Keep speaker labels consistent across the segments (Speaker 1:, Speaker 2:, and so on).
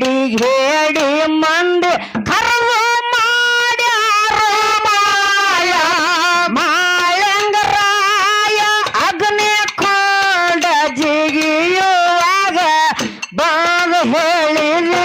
Speaker 1: ಹೇಡಿ ಹೇಡಿ ಮಂದಿ ಮಾಯ. ಮಾಯಂಗರಾಯ ಅಗ್ನಿ ಕೊಂಡ ಜಿಗಿಯುವಾಗ ಬಾಗ ಹೇಳಿದೆ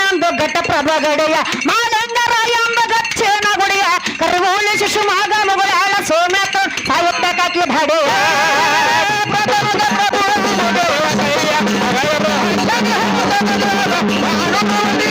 Speaker 1: ನಂದು ಘಟ ಪ್ರಭ ಗಡಿಯ